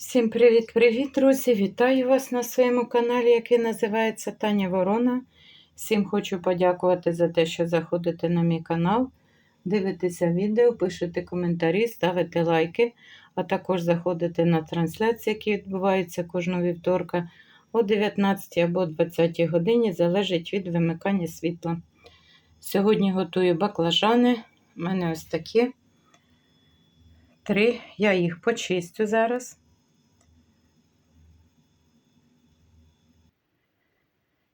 Всім привіт-привіт, друзі! Вітаю вас на своєму каналі, який називається Таня Ворона. Всім хочу подякувати за те, що заходите на мій канал, дивитеся відео, пишете коментарі, ставите лайки, а також заходите на трансляції, які відбуваються кожного вівторка о 19 або 20 годині, залежить від вимикання світла. Сьогодні готую баклажани. У мене ось такі три. Я їх почистю зараз.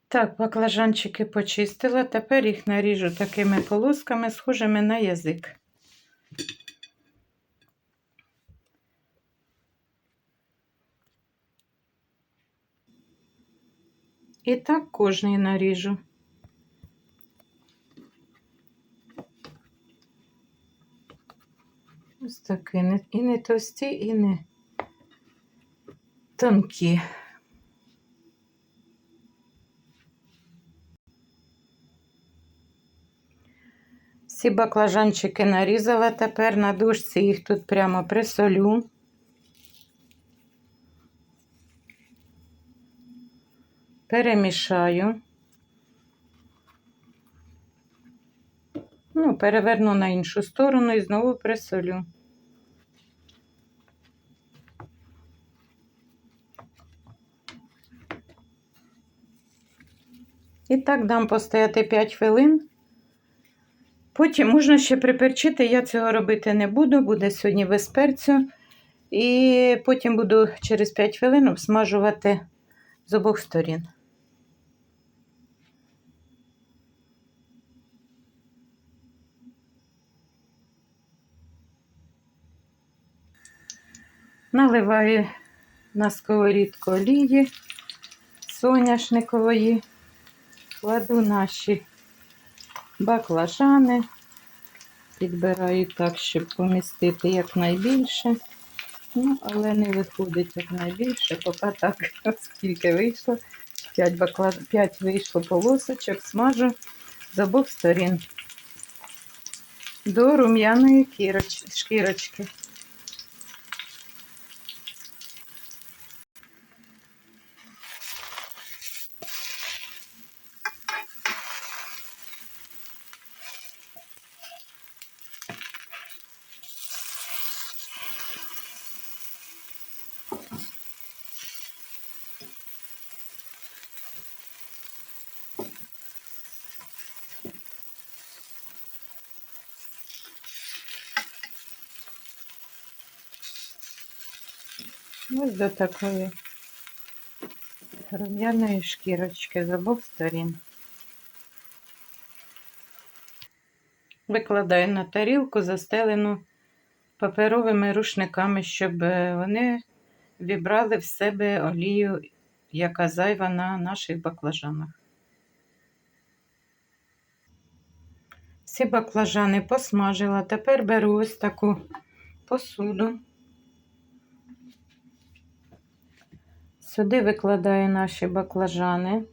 Так, баклажанчики почистила. Тепер їх наріжу такими полосками, схожими на язик. І так кожний наріжу. Ось такі і не товсті, і не тонкі. Всі баклажанчики нарізала, тепер на дужці їх тут прямо присолю. Перемішаю. Ну, переверну на іншу сторону і знову присолю. І так дам постояти 5 хвилин. Потім можна ще приперчити, я цього робити не буду, буде сьогодні без перцю. І потім буду через 5 хвилин обсмажувати з обох сторін. Наливаю на сковорідку олії соняшникової, кладу наші баклажани. Підбираю так, щоб помістити якнайбільше. Ну, але не виходить якнайбільше, поки так, скільки вийшло. 5, баклаж... 5 вийшло полосочок, смажу з обох сторін до рум'яної кіроч... шкірочки. Ось до такої рум'яної шкірочки з обох сторін. Викладаю на тарілку, застелену паперовими рушниками, щоб е, вони вібрали в себе олію, яка зайва на наших баклажанах. Всі баклажани посмажила. Тепер беру ось таку посуду. Сюди викладаю наші баклажани.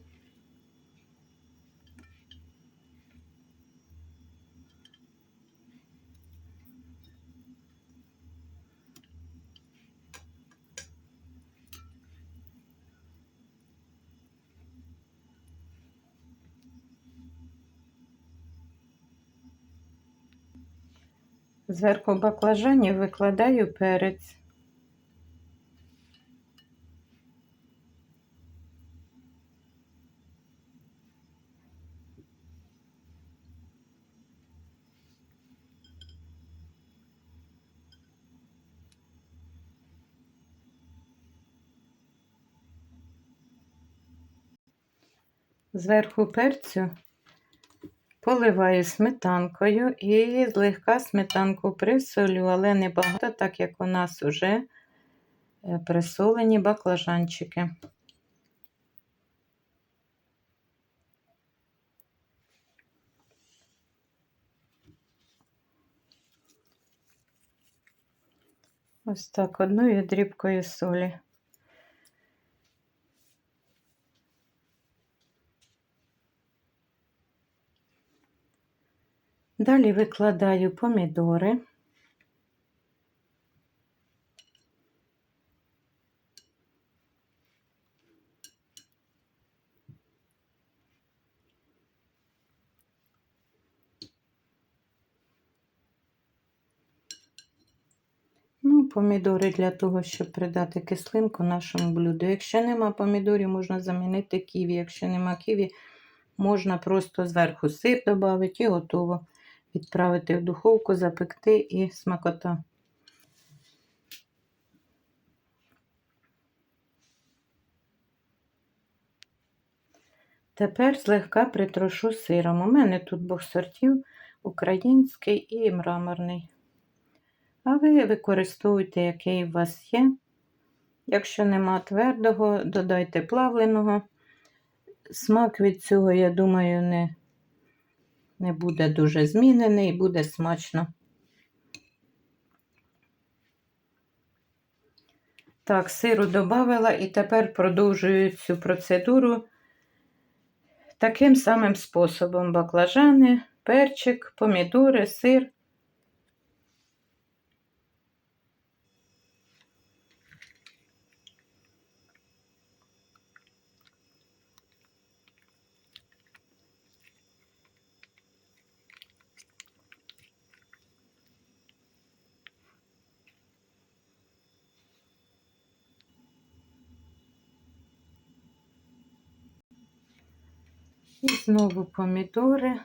Зверху баклажанів викладаю перець. Зверху перцю поливаю сметанкою і злегка сметанку присолю, але не багато, так як у нас вже е, присолені баклажанчики. Ось так одною дрібкою солі. Далі викладаю помідори. Ну, Помідори для того, щоб придати кислинку нашому блюду. Якщо нема помідорів, можна замінити ківі. Якщо нема ківі, можна просто зверху сир додати і готово. Відправити в духовку, запекти і смакота. Тепер злегка притрошу сиром. У мене тут двох сортів український і мраморний. А ви використовуйте, який у вас є. Якщо нема твердого, додайте плавленого. Смак від цього, я думаю, не, не буде дуже змінений, буде смачно. Так, сиру додавила і тепер продовжую цю процедуру таким самим способом: баклажани, перчик, помідори, сир. І знову помідори.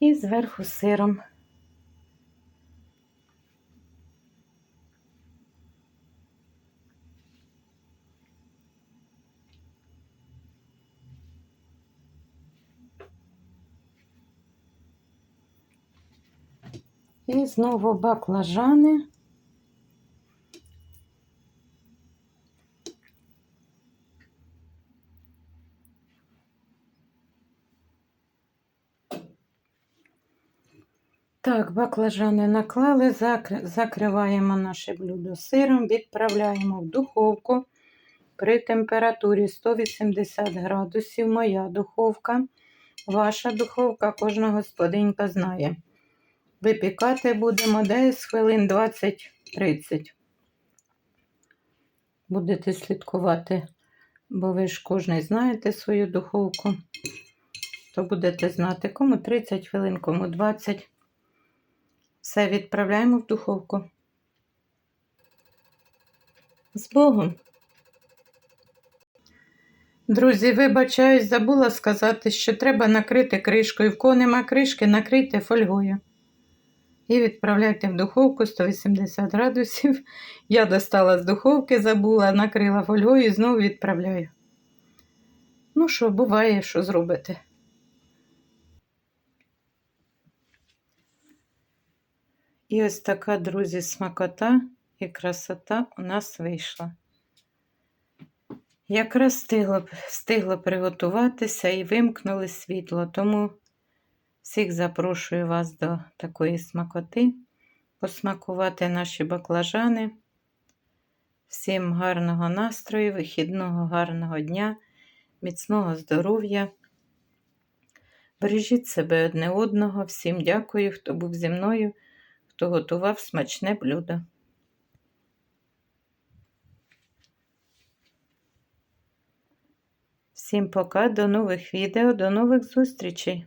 І зверху сиром. І знову баклажани. Так, баклажани наклали, закриваємо наше блюдо сиром, відправляємо в духовку при температурі 180 градусів. Моя духовка, ваша духовка, кожна господинька знає. Випікати будемо десь хвилин 20-30. Будете слідкувати, бо ви ж кожен знаєте свою духовку, то будете знати, кому 30 хвилин, кому 20. Все відправляємо в духовку. З Богом. Друзі, вибачаюсь, забула сказати, що треба накрити кришкою. В кого нема кришки, накрийте фольгою. І відправляйте в духовку 180 градусів. Я достала з духовки, забула, накрила фольгою і знову відправляю. Ну що, буває, що зробити. І ось така, друзі, смакота і красота у нас вийшла. Якраз встигло, встигло приготуватися і вимкнули світло, тому всіх запрошую вас до такої смакоти, посмакувати наші баклажани. Всім гарного настрою, вихідного, гарного дня, міцного здоров'я. Бережіть себе одне одного. Всім дякую, хто був зі мною хто готував смачне блюдо. Всім пока, до нових відео, до нових зустрічей!